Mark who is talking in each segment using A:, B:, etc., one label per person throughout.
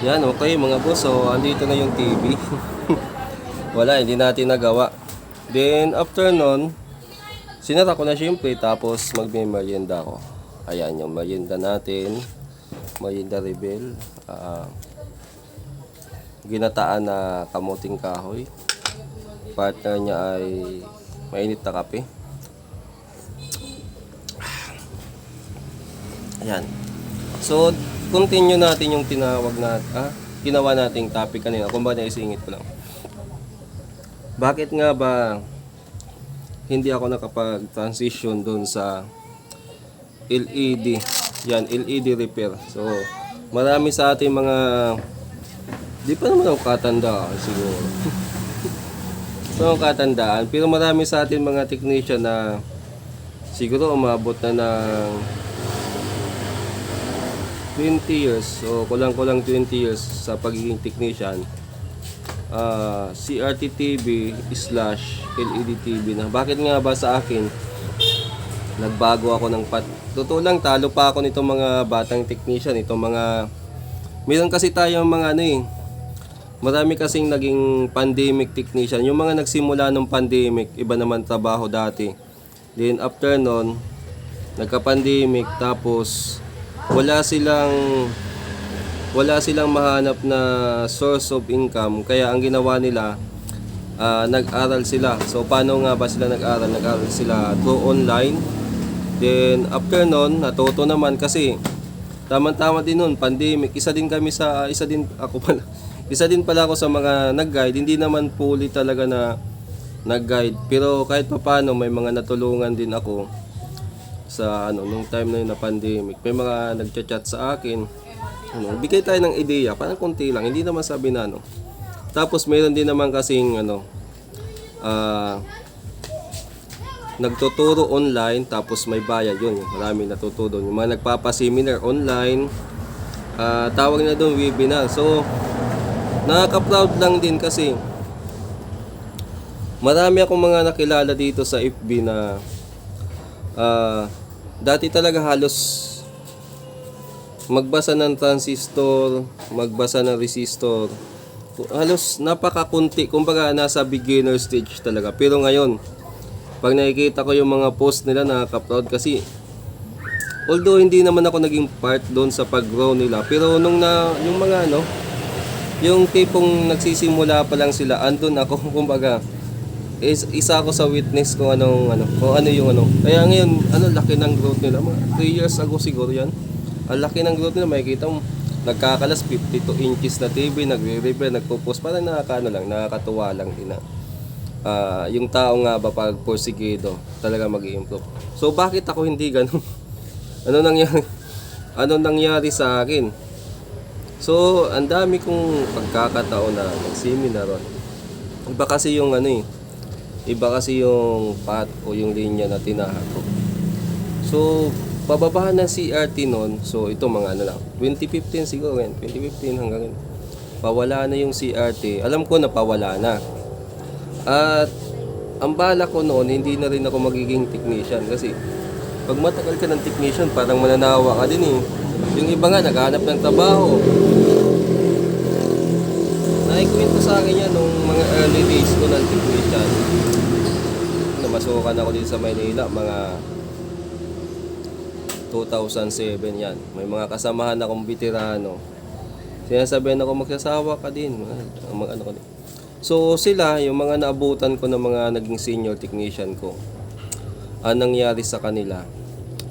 A: Yan, okay mga boss. So, andito na yung TV. Wala, hindi natin nagawa. Then, after nun, sinara ko na syempre. Tapos, magme-merienda ako. Ayan yung merienda natin. Merienda Rebel. Ah, ginataan na kamuting kahoy. Partner niya ay mainit na kape. Ayan. So, continue natin yung tinawag na, ah, ginawa nating topic kanina. Kung ba naisingit ko lang. Bakit nga ba hindi ako nakapag-transition doon sa LED? Yan, LED repair. So, marami sa ating mga di pa naman ako katanda siguro. so, katandaan. Pero marami sa ating mga technician na siguro umabot na ng 20 years o kulang-kulang 20 years sa pagiging technician ah CRT TV slash LED TV na. Bakit nga ba sa akin nagbago ako ng pat totoo lang talo pa ako nitong mga batang technician itong mga meron kasi tayong mga ano eh marami kasing naging pandemic technician. Yung mga nagsimula ng pandemic iba naman trabaho dati. Then after nun nagka-pandemic tapos wala silang wala silang mahanap na source of income. Kaya ang ginawa nila ah, nag-aral sila. So paano nga ba sila nag-aral? Nag-aral sila through online. Then after nun natuto naman kasi tama-tama din nun pandemic. Isa din kami sa isa din ako pala. Isa din pala ako sa mga nag-guide. Hindi naman fully talaga na nag-guide. Pero kahit papaano may mga natulungan din ako sa ano nung time na yun na pandemic. May mga nagchat-chat sa akin. Ano bigay tayo ng ideya. Parang konti lang. Hindi naman sabi na ano. Tapos mayroon din naman kasing ano ah nagtuturo online tapos may bayad. Yun marami natuturo. Yung mga nagpapa-seminar online ah tawag na doon webinar. So nakaka-proud lang din kasi marami akong mga nakilala dito sa FB na ah dati talaga halos magbasa ng transistor, magbasa ng resistor. Halos napakakunti, kumbaga nasa beginner stage talaga. Pero ngayon, pag nakikita ko yung mga post nila nakaka-proud kasi although hindi naman ako naging part doon sa pag-grow nila, pero nung na yung mga ano, yung tipong nagsisimula pa lang sila, andun ako kumbaga is isa ako sa witness kung anong ano, kung ano yung ano. Kaya ngayon, ano laki ng growth nila. Mga 3 years ago siguro 'yan. Ang laki ng growth nila, makikita mo nagkakalas 52 inches na TV, nagre-repair, nagpo-post, parang nakakaano lang, nakakatuwa lang din na. Ah, yung tao nga ba pag porsigido, talaga mag improve So bakit ako hindi ganun? ano nangyari? Ano nangyari sa akin? So, ang dami kong pagkakataon na nag-seminar ron. Iba kasi yung ano eh, iba kasi yung path o yung linya na tinahan ko. So, pababa ng CRT noon, so ito mga ano lang, 2015 siguro yan, 2015 hanggang pawala na yung CRT. Alam ko na pawala na. At ang bala ko noon, hindi na rin ako magiging technician kasi pag matagal ka ng technician, parang mananawa ka din eh. Yung iba nga, naghahanap ng trabaho. Naikwento sa akin yan nung mga early days ko ng technician. Namasukan ako dito sa Maynila, mga 2007 yan. May mga kasamahan akong veterano. Sinasabihan ako magsasawa ka din. Mga ano ko din. So sila, yung mga naabutan ko ng mga naging senior technician ko, ang nangyari sa kanila,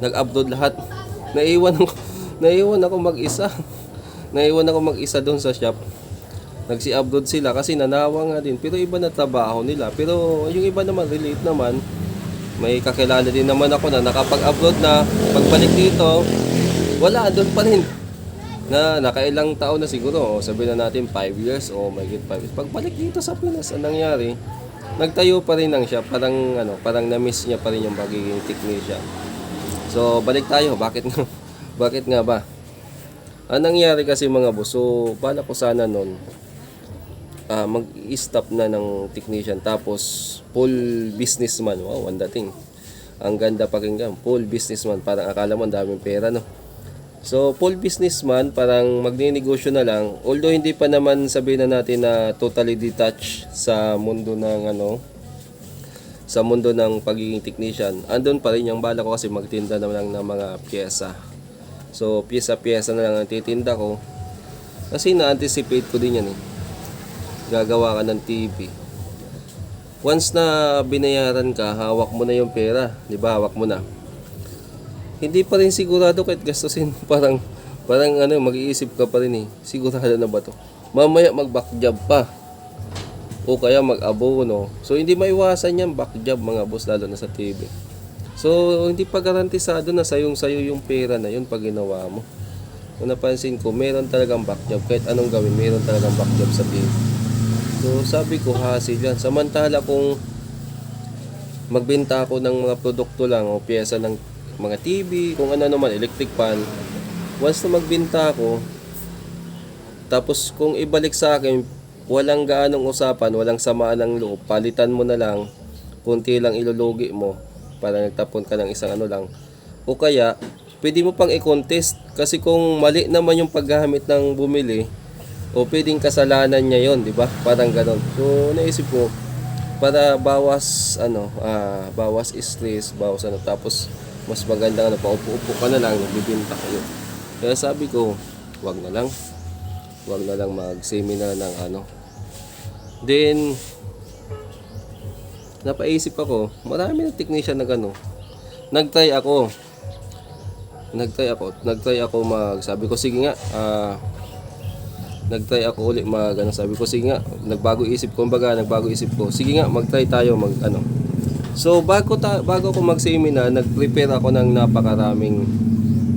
A: nag-upload lahat. Naiwan ako, naiwan ako mag-isa. Naiwan ako mag-isa doon sa shop. Nagsi-upload sila kasi nanawa nga din. Pero iba na trabaho nila. Pero yung iba naman, relate naman. May kakilala din naman ako na nakapag-upload na. Pagbalik dito, wala, doon pa rin. Na nakailang taon na siguro. O, sabihin na natin 5 years o may 5 years. Pagbalik dito sa Pinas, ang nangyari, nagtayo pa rin ng siya. Parang, ano, parang na-miss niya pa rin yung pagiging technician. So, balik tayo. Bakit nga, bakit nga ba? Ang nangyari kasi mga boss, so, bala ko sana nun, ah, mag-stop na ng technician tapos full businessman. Wow, ang dating. Ang ganda pakinggan. Full businessman. Parang akala mo ang daming pera, no? So, full businessman, parang magninegosyo na lang. Although hindi pa naman sabihin na natin na totally detached sa mundo ng ano, sa mundo ng pagiging technician. Andun pa rin yung bala ko kasi magtinda na lang ng mga pyesa. So, pyesa-pyesa na lang ang titinda ko. Kasi na-anticipate ko din yan eh. Gagawa ka ng TV. Once na binayaran ka, hawak mo na yung pera. Di ba? Hawak mo na. Hindi pa rin sigurado kahit gastusin. Parang parang ano mag-iisip ka pa rin eh. Sigurado na ba to? Mamaya mag back job pa. O kaya mag abono so hindi maiwasan yan back job mga boss lalo na sa TV so hindi pa garantisado na sayong sayo yung pera na yun pag ginawa mo. Kung napansin ko meron talagang back job kahit anong gawin meron talagang back job sa TV so sabi ko hassle yan samantala kung magbenta ako ng mga produkto lang o pyesa ng mga TV, kung ano naman, electric fan. Once na magbenta ako, tapos kung ibalik sa akin, walang gaanong usapan, walang samaan ng loob, palitan mo na lang, kunti lang ilulugi mo, para nagtapon ka ng isang ano lang. O kaya, pwede mo pang i-contest, kasi kung mali naman yung paggamit ng bumili, o pwedeng kasalanan niya yon di ba? Parang ganon. So, naisip ko, para bawas ano ah bawas stress bawas ano tapos mas maganda ano paupo-upo ka na lang nagbibenta kayo kaya sabi ko wag na lang. Wag na lang mag-seminar ng ano. Then napaisip ako marami ng technician na gano nagtry ako. Nagtry ako. Nagtry ako mag sabi ko sige nga ah nagtry ako ulit mag ano sabi ko sige nga nagbago isip ko kumbaga nagbago isip ko sige nga magtry tayo mag ano so bago ta, bago ako mag seminar nag-prepare ako ng napakaraming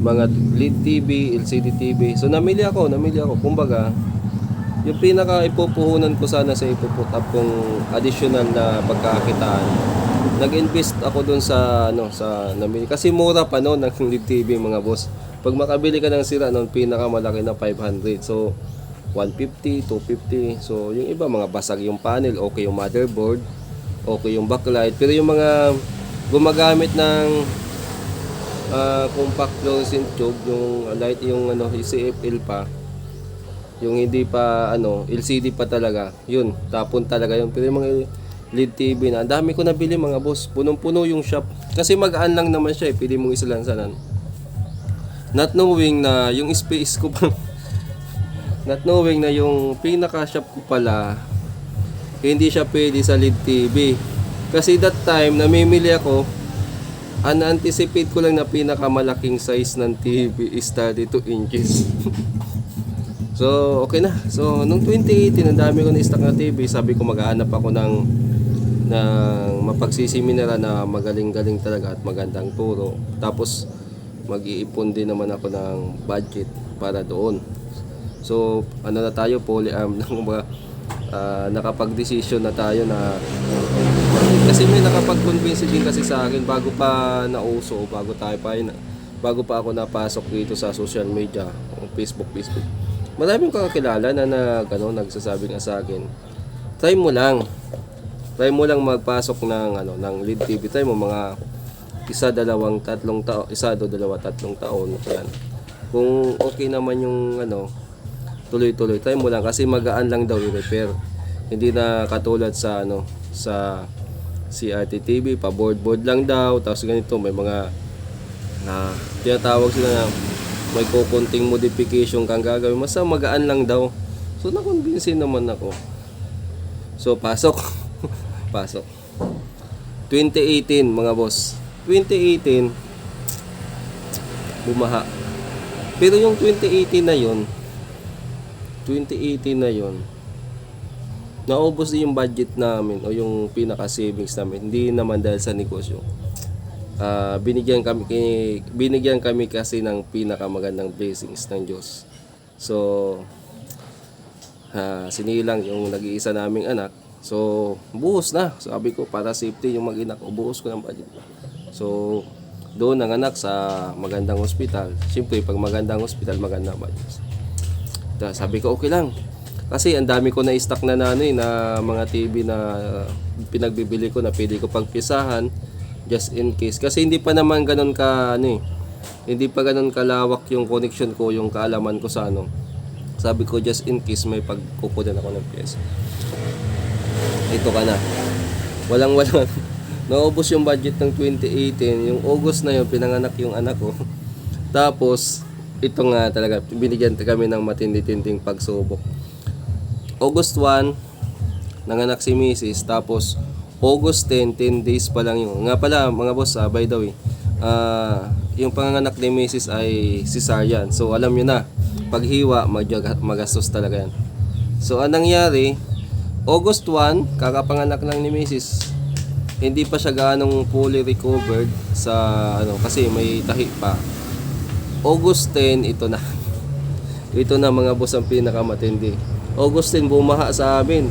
A: mga LED TV, LCD TV. So namili ako, namili ako. Kumbaga, yung pinaka ipupuhunan ko sana sa ipuput up kong additional na pagkakitaan. Nag-invest ako dun sa ano sa namili kasi mura pa no ng LED TV mga boss. Pag makabili ka ng sira noon pinakamalaki na 500. So 150, 250. So yung iba mga basag yung panel, okay yung motherboard, okay yung backlight. Pero yung mga gumagamit ng ah, compact fluorescent tube, yung light yung ano, CFL pa, yung hindi pa ano, LCD pa talaga. Yun, tapon talaga yun. Pero yung mga LED TV na, dami ko nabili mga boss. Punong-puno yung shop. Kasi magaan lang naman siya eh. Pwede mong isalansanan. Not knowing na yung space ko pa not knowing na yung pinaka-shop ko pala hindi siya pwede sa LED TV. Kasi that time, namimili ako, an-anticipate ko lang na pinakamalaking size ng TV is 32 inches. so, okay na. So, nung 2018, ang dami ko na stock na TV, sabi ko maghahanap ako ng ng mapagsiseminara na magaling-galing talaga at magandang turo. Tapos, mag-iipon din naman ako ng budget para doon. So, ano na tayo, polyarm na kumbaga, ah, nakapag-decision na tayo na kasi may nakapag-convince din kasi sa akin bago pa nauso, bago tayo pa yun, bago pa ako napasok dito sa social media, Facebook, Facebook. Maraming kakilala na nag, ano, nagsasabi nga sa akin, try mo lang. Try mo lang magpasok ng ano ng lead TV. Try mo mga isa, dalawang, tatlong taon, isa do dalawa, tatlong taon. Yan. Kung okay naman yung ano, tuloy-tuloy. Try mo lang kasi magaan lang daw i-repair. Hindi na katulad sa ano, sa CRT TV, pa board board lang daw, tapos ganito may mga na tinatawag sila na may kukunting modification kang gagawin. Basta magaan lang daw. So na-convince naman ako. So pasok. pasok. 2018 mga boss. 2018 bumaha. Pero yung 2018 na yon 2018 na yon naubos din yung budget namin o yung pinaka savings namin. Hindi naman dahil sa negosyo. Ah, binigyan kami binigyan kami kasi ng pinakamagandang blessings ng Diyos. So ah, sinilang yung nag-iisa naming anak. So buhos na. Sabi ko para safety yung mag-inak buhos ko ng budget. So doon ang anak sa magandang ospital siyempre pag magandang ospital magandang budget Ta- sabi ko okay lang. Kasi ang dami ko na stock na na, eh, na mga TV na uh, pinagbibili ko na pwede ko pagpisahan just in case. Kasi hindi pa naman ganun ka ano eh. hindi pa ganun kalawak yung connection ko, yung kaalaman ko sa ano. Sabi ko, just in case may pagkukunan ako ng pyesa. Ito ka na. Walang walang. Naubos yung budget ng 2018. Yung August na yun, pinanganak yung anak ko. Tapos, ito nga talaga, binigyan kami ng matindi-tinding pagsubok. August 1, nanganak si Mrs. Tapos, August 10, 10 days pa lang yun. Nga pala, mga boss, ah, by the way, ah, yung panganganak ni Mrs. ay cesarean. So, alam nyo na, paghiwa, mag- magastos talaga yan. So, anong nangyari, August 1, kakapanganak lang ni Mrs. Hindi pa siya ganong fully recovered sa ano kasi may tahi pa. August 10 ito na. ito na mga boss ang pinakamatindi. August 10 bumaha sa amin.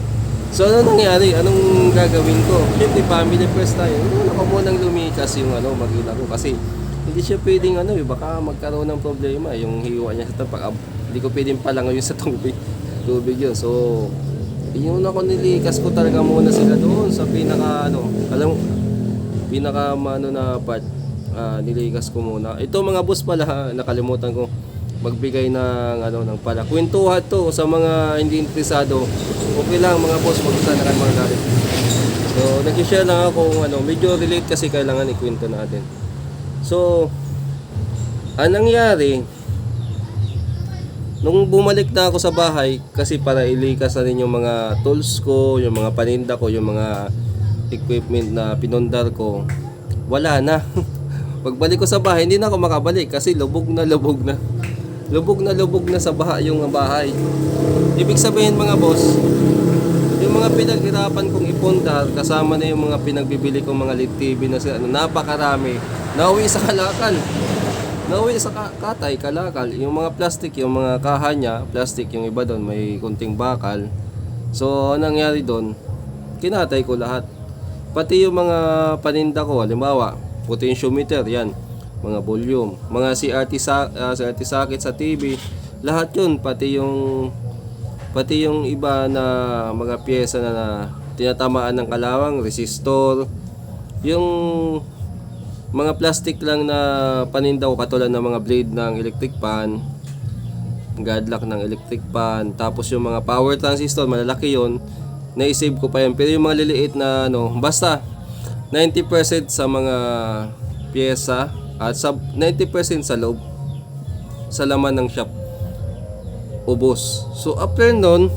A: So ano nangyari? Anong gagawin ko? Siyempre family first tayo. Ano ko munang lumikas yung ano magina ko kasi hindi siya pwedeng ano eh, baka magkaroon ng problema yung hiwa niya sa tapak. Hindi ko pwedeng palangoy sa tubig. Tubig yun. So yun ako nilikas ko talaga muna sila doon sa pinaka ano, alam pinaka ano na part ah, nilikas ko muna. Ito mga boss pala nakalimutan ko magbigay ng ano ng pala. Kwentuhan to sa mga hindi interesado. Okay lang mga boss, mag-usa na kayo mga galit. So, nag-share lang ako kung ano, medyo relate kasi kailangan ikwento natin. So, ang nangyari, Nung bumalik na ako sa bahay, kasi para ilikas na rin yung mga tools ko, yung mga paninda ko, yung mga equipment na pinundar ko, wala na. Pagbalik ko sa bahay, hindi na ako makabalik kasi lubog na lubog na. Lubog na lubog na sa baha yung bahay. Ibig sabihin mga boss, yung mga pinaghirapan kong ipundar, kasama na yung mga pinagbibili kong mga LED TV na sila, ano, napakarami. Nauwi sa kalakal. Nauwi sa ka- katay, kalakal. Yung mga plastic, yung mga kaha niya, plastic, yung iba doon, may kunting bakal. So, anong nangyari doon? Kinatay ko lahat. Pati yung mga paninda ko, halimbawa, potentiometer, yan. Mga volume. Mga CRT, sa, ah, CRT sa TV. Lahat yun, pati yung pati yung iba na mga pyesa na, na tinatamaan ng kalawang, resistor, yung mga plastic lang na paninda ko katulad ng mga blade ng electric pan, gadlock ng electric pan, tapos yung mga power transistor, malalaki yon naisave ko pa yan. Pero yung mga liliit na ano, basta 90% sa mga pyesa at sa 90% sa loob sa laman ng shop ubos. So after nun,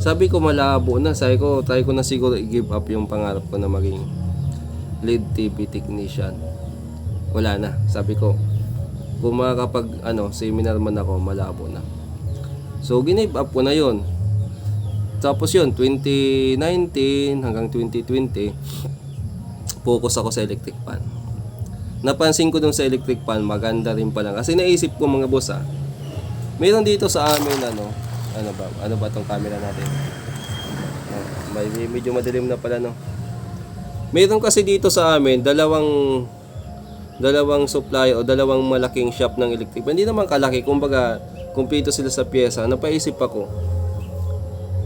A: sabi ko malabo na. Sabi ko, try ko na siguro i-give up yung pangarap ko na maging lead TV technician. Wala na. Sabi ko, kung makakapag ano, seminar man ako, malabo na. So, give up ko na yon. Tapos yun, 2019 hanggang 2020, focus ako sa electric pan. Napansin ko dun sa electric pan, maganda rin pala. Kasi naisip ko mga boss ah, Meron dito sa amin ano, ano ba? Ano ba tong camera natin? Oh, may medyo madilim na pala no. Meron kasi dito sa amin dalawang dalawang supply o dalawang malaking shop ng electric. Hindi naman kalaki, kumbaga kumpleto sila sa pyesa. Napaisip ako.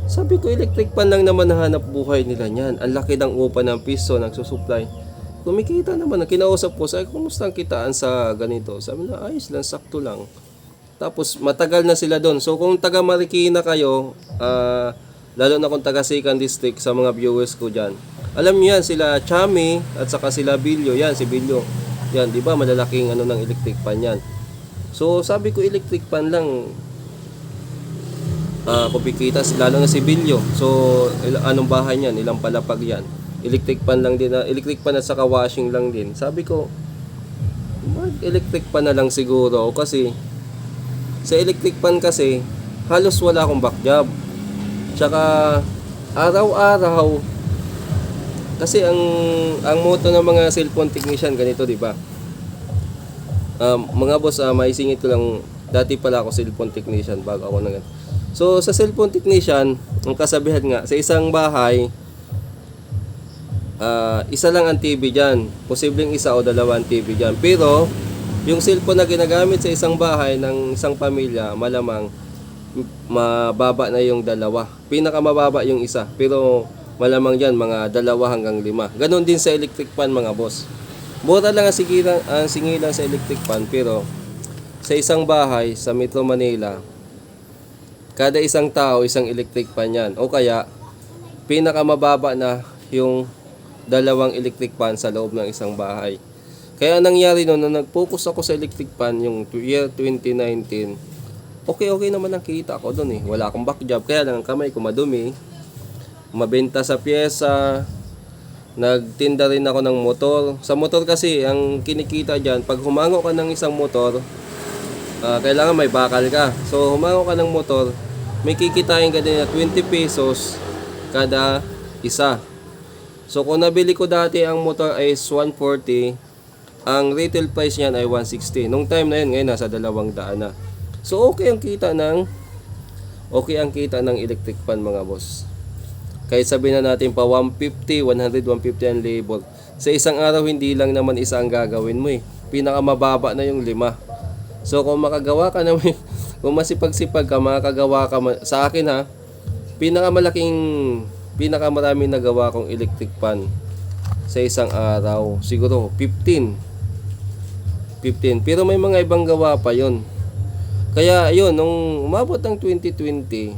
A: Sabi ko electric pan lang naman nahanap buhay nila niyan. Ang laki ng upa ng piso nagsusupply. Kumikita naman. Kinausap ko, sabi kumusta ang kitaan sa ganito? Sabi na, ayos lang, sakto lang. Tapos matagal na sila doon. So kung taga Marikina kayo, ah, lalo na kung taga Second District sa mga viewers ko diyan. Alam niyo yan sila Chami at saka sila Bilyo. Yan si Bilyo. Yan, 'di ba? Malalaking ano ng electric pan yan. So sabi ko electric pan lang ah kumikita lalo na si Bilyo. So il- anong bahay niyan? Ilang palapag yan? Electric pan lang din na electric pan at saka washing lang din. Sabi ko mag electric pan na lang siguro kasi sa electric pan kasi, halos wala akong back job. Tsaka, araw-araw, kasi ang ang motto ng mga cellphone technician ganito, di ba? Um, mga boss, uh, maisingit ko lang, dati pala ako cellphone technician bago ako nag So, sa cellphone technician, ang kasabihan nga, sa isang bahay, ah, isa lang ang TV dyan. Posibleng isa o dalawa ang TV dyan. Pero, yung cellphone na ginagamit sa isang bahay ng isang pamilya, malamang mababa na yung dalawa. Pinakamababa yung isa. Pero malamang dyan, mga dalawa hanggang lima. Ganon din sa electric pan mga boss. Mura lang ang singilan, ang singilan sa electric fan pero sa isang bahay sa Metro Manila, kada isang tao isang electric fan yan. O kaya, pinakamababa na yung dalawang electric fan sa loob ng isang bahay. Kaya ang nangyari noon, nung nag-focus ako sa electric fan yung year 2019, okay okay naman ang kita ko doon eh. Wala akong back job, kaya lang ang kamay ko madumi. Mabenta sa pyesa, Nagtinda rin ako ng motor. Sa motor kasi, ang kinikita dyan, pag humango ka ng isang motor, ah, kailangan may bakal ka. So, humango ka ng motor, may kikitain ka din na 20 pesos kada isa. So, kung nabili ko dati ang motor ay 140, ang retail price niyan ay 160. Nung time na yun, ngayon nasa 200 na. So, okay ang kita ng okay ang kita ng electric fan mga boss. Kahit sabihin na natin pa 150, 100, 150 ang labor. Sa isang araw, hindi lang naman isa ang gagawin mo eh. Pinakamababa na yung lima. So kung makagawa ka naman, kung masipag-sipag ka, makagawa ka, sa akin ha, pinakamalaking, pinakamaraming nagawa kong electric fan sa isang araw, siguro 15. 15. Pero may mga ibang gawa pa yon. Kaya ayun, nung umabot ng 2020,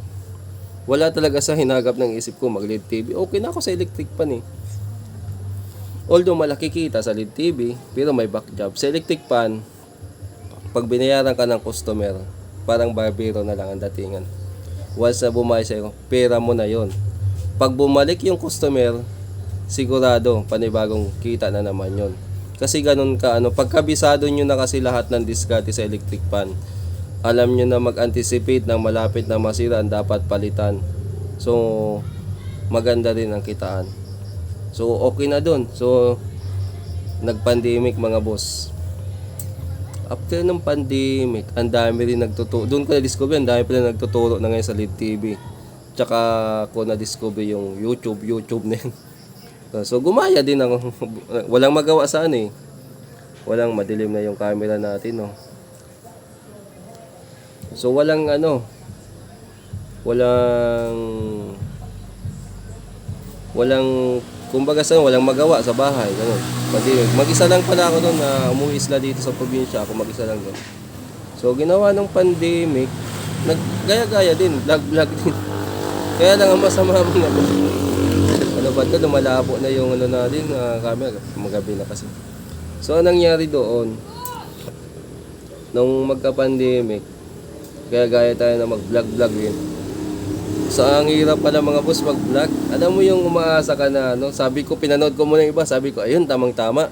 A: wala talaga sa hinagap ng isip ko mag-LED TV. Okay na ako sa electric pan eh. Although malaki kita sa LED TV, pero may back job. Sa electric pan, pag binayaran ka ng customer, parang barbero na lang ang datingan. Once na bumay sa'yo, pera mo na yon. Pag bumalik yung customer, sigurado, panibagong kita na naman yon. Kasi ganun ka, ano, pagkabisado nyo na kasi lahat ng diskarte sa electric pan, alam nyo na mag-anticipate ng malapit na masira ang dapat palitan. So, maganda rin ang kitaan. So, okay na dun. So, nag-pandemic mga boss. After ng pandemic, ang dami rin nagtuturo. Doon ko na-discover, ang dami pala nagtuturo na ngayon sa LED TV. Tsaka ko na-discover yung YouTube, YouTube na yun. So, gumaya din ako. Walang magawa sa ano eh. Walang madilim na yung camera natin, no. So walang ano, walang walang kumbaga sa walang magawa sa bahay, ganun. Pati mag-isa lang pala ako doon na umuwi sila dito sa probinsya, ako mag-isa lang doon. So ginawa ng pandemic, naggaya-gaya din, vlog-vlog din. Kaya lang ang masama mo na ano ba ito, lumalabo na yung ano natin, uh, camera, magabi na kasi. So anong nangyari doon, nung magka-pandemic, kaya gaya tayo na mag-vlog-vlog din. So ang hirap pala mga boss mag-vlog. Alam mo yung umaasa ka na ano, sabi ko pinanood ko muna yung iba, sabi ko ayun tamang-tama.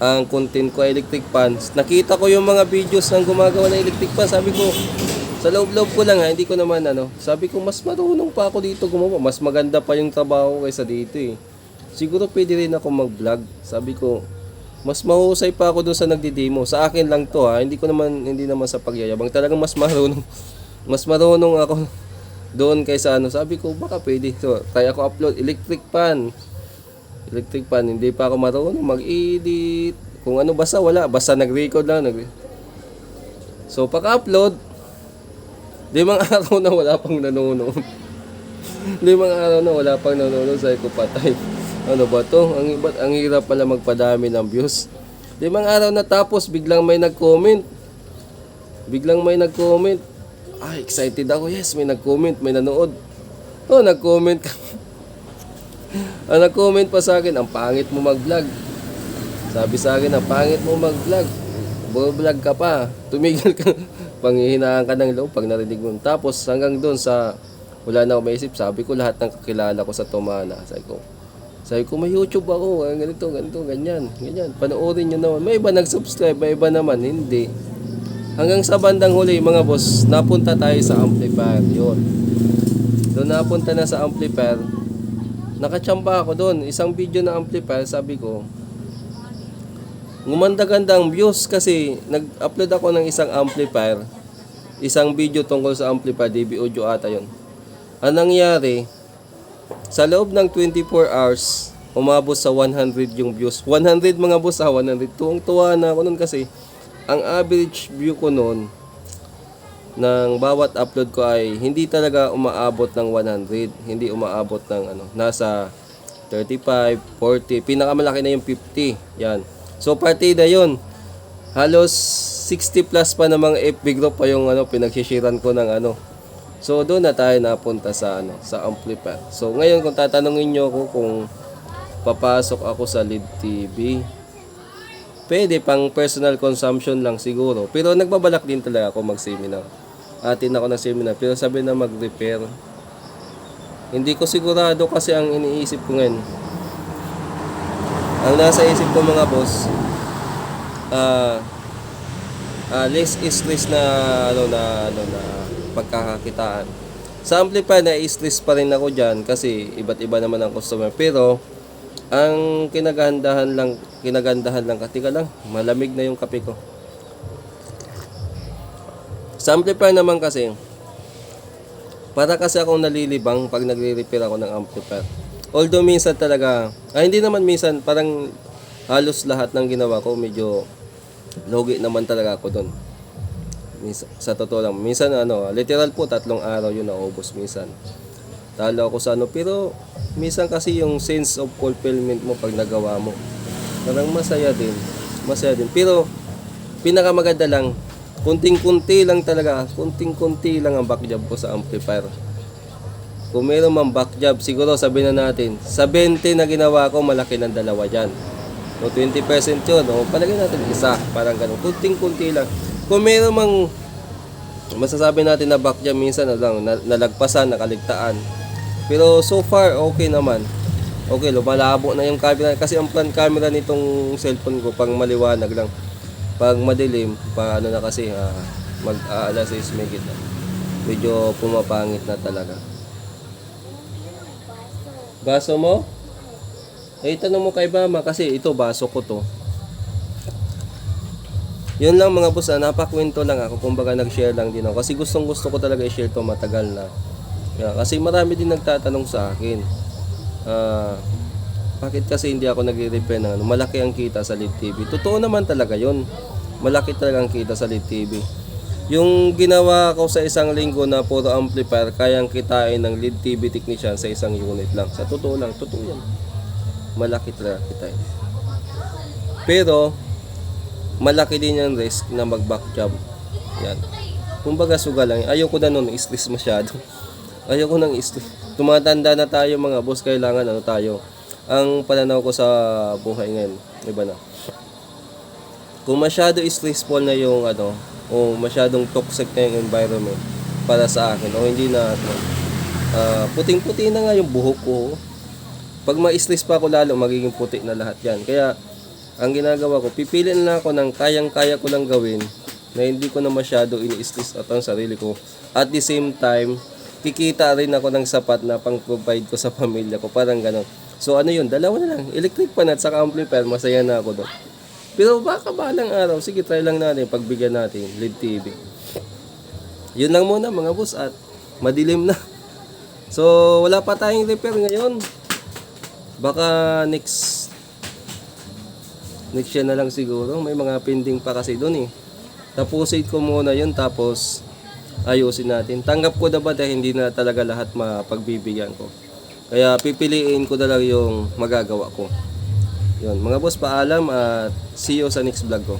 A: Ang content ko electric fans. Nakita ko yung mga videos ng gumagawa ng electric fan, sabi ko sa loob-loob ko lang ha, hindi ko naman ano. Sabi ko mas marunong pa ako dito gumawa, mas maganda pa yung trabaho kaysa dito eh. Siguro pwede rin ako mag-vlog. Sabi ko, mas mahusay pa ako doon sa nagdi-demo. Sa akin lang to ha, hindi ko naman hindi naman sa pagyayabang. Talagang mas marunong mas marunong ako doon kaysa ano. Sabi ko baka pwede. So, try ako upload electric pan. Electric pan, hindi pa ako marunong mag-edit. Kung ano basta wala, basta nag-record lang. Nag so paka-upload, limang araw na wala pang nanonood. limang araw na wala pang nanonood. Sabi ko patay. Ano ba to? Ang, iba, ang hirap pala magpadami ng views. Limang araw na tapos, biglang may nag-comment. Biglang may nag-comment. Ah, excited ako. Yes, may nag-comment, may nanood. Oh, nag-comment ka. ah, nag-comment pa sa akin, ang pangit mo mag-vlog. Sabi sa akin, ang pangit mo mag-vlog. Vlog ka pa. Tumigil ka. Panghihinaan ka ng loob pag narinig mo. Tapos hanggang doon sa wala na ako maisip, sabi ko lahat ng kakilala ko sa Tomana. Sabi ko, sabi ko, may YouTube ako, ganito, ganito, ganyan, ganyan. Panoorin nyo naman. May iba nag-subscribe, may iba naman, hindi. Hanggang sa bandang huli, mga boss, napunta tayo sa amplifier. Yun. Doon napunta na sa amplifier. Nakachamba ako doon. Isang video na amplifier, sabi ko, gumanda-ganda ang views kasi nag-upload ako ng isang amplifier. Isang video tungkol sa amplifier, DB audio ata yun. Ang nangyari, sa loob ng 24 hours, umabot sa 100 yung views. 100 mga boss ha, 100. Tuwang-tuwa na ako nun kasi ang average view ko noon ng bawat upload ko ay hindi talaga umaabot ng 100. Hindi umaabot ng ano, nasa 35, 40, pinakamalaki na yung 50. Yan. So partida yon Halos 60 plus pa namang FB group pa yung ano, pinagsishiran ko ng ano. So doon na tayo napunta sa ano, sa amplifier. So ngayon kung tatanungin niyo ako kung papasok ako sa Lead TV, pwede pang personal consumption lang siguro. Pero nagbabalak din talaga ako mag-seminar. Atin ako ng seminar. Pero sabi na mag-repair. Hindi ko sigurado kasi ang iniisip ko ngayon. Ang nasa isip ko mga boss, ah ah, less is less na ano na ano na pagkakakitaan. Sa amplifier na stress pa rin ako diyan kasi iba't iba naman ang customer pero ang kinagandahan lang kinagandahan lang katika lang malamig na yung kape ko. Sa amplifier naman kasi para kasi akong nalilibang pag nagre-repair ako ng amplifier. Although minsan talaga, ah, hindi naman minsan, parang halos lahat ng ginawa ko, medyo logi naman talaga ako doon. Sa totoo lang, minsan ano, literal po, tatlong araw yun naubos minsan. Talo ako sa ano, pero minsan kasi yung sense of fulfillment mo pag nagawa mo, parang masaya din. Masaya din. Pero, pinakamaganda lang, kunting-kunti lang talaga, kunting-kunti lang ang back job ko sa amplifier. Kung meron mang back job, siguro sabihin na natin, sa 20 na ginawa ko, malaki ng dalawa dyan. O 20% yun, o palagay natin isa, parang ganun. Kunting-kunti lang. Kung meron mang masasabi natin na back job, minsan na lang, na- nalagpasan, nakaligtaan. Pero so far, okay naman. Okay, lumalabo na yung camera. Kasi ang plan camera nitong cellphone ko, pang maliwanag lang. Pag madilim, pa ano na kasi, ah, mag uh, alas 6 may na. Medyo pumapangit na talaga. Baso mo? Eh, tanong mo kay Mama kasi ito baso ko to. Yun lang mga boss, ah, napakwento lang ako. Kumbaga nag-share lang din ako. Kasi gustong gusto ko talaga i-share to matagal na. Kaya, kasi marami din nagtatanong sa akin. Ah, bakit kasi hindi ako nagre-repair ng ano? Malaki ang kita sa LED TV. Totoo naman talaga yun. Malaki talaga ang kita sa LED TV. Yung ginawa ko sa isang linggo na puro amplifier, kayang kitain ng LED TV technician sa isang unit lang. Sa totoo lang, totoo yan. Malaki talaga kitain. Pero, malaki din yung risk na mag-back job. Yan. Kumbaga suga lang. Ayoko na nun, stress masyado. Ayoko nang stress. Tumatanda na tayo mga boss, kailangan ano tayo. Ang pananaw ko sa buhay ngayon, iba na. Kung masyado stressful na yung ano, o masyadong toxic na yung environment para sa akin, o hindi na ano, ah, puting-puti na nga yung buhok ko. Pag ma-stress pa ako lalo, magiging puti na lahat yan. Kaya, ang ginagawa ko, pipiliin na ako ng kayang-kaya ko lang gawin na hindi ko na masyado ini-stress at ang sarili ko. At the same time, kikita rin ako ng sapat na pang-provide ko sa pamilya ko. Parang ganon. So ano yun, dalawa na lang. Electric pan at saka amplifier, masaya na ako doon. Pero baka balang araw, sige try lang natin, pagbigyan natin, LED TV. Yun lang muna mga boss at madilim na. So wala pa tayong repair ngayon. Baka next next year na lang siguro. May mga pending pa kasi doon eh. Tapusin ko muna yun tapos ayusin natin. Tanggap ko na ba dahil hindi na talaga lahat mapagbibigyan ko. Kaya pipiliin ko na lang yung magagawa ko. Yun, mga boss, paalam at see you sa next vlog ko.